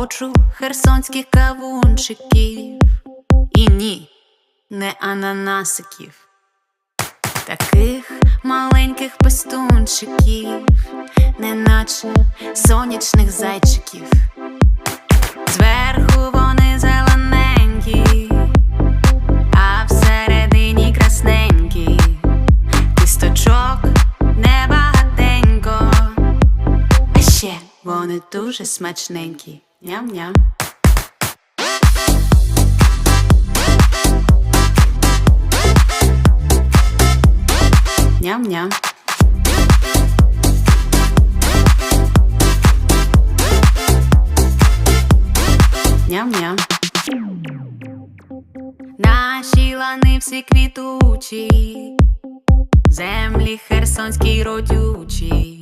Хочу херсонських кавунчиків. І ні, не ананасиків. Таких маленьких пестунчиків, неначе сонячних зайчиків. Зверху вони зелененькі, а всередині красненькі. Кісточок небагатенько, а ще вони дуже смачненькі. Ням-ням. Ням-ням. Ням-ням. Наші лани всі квітучі, землі херсонські родючі,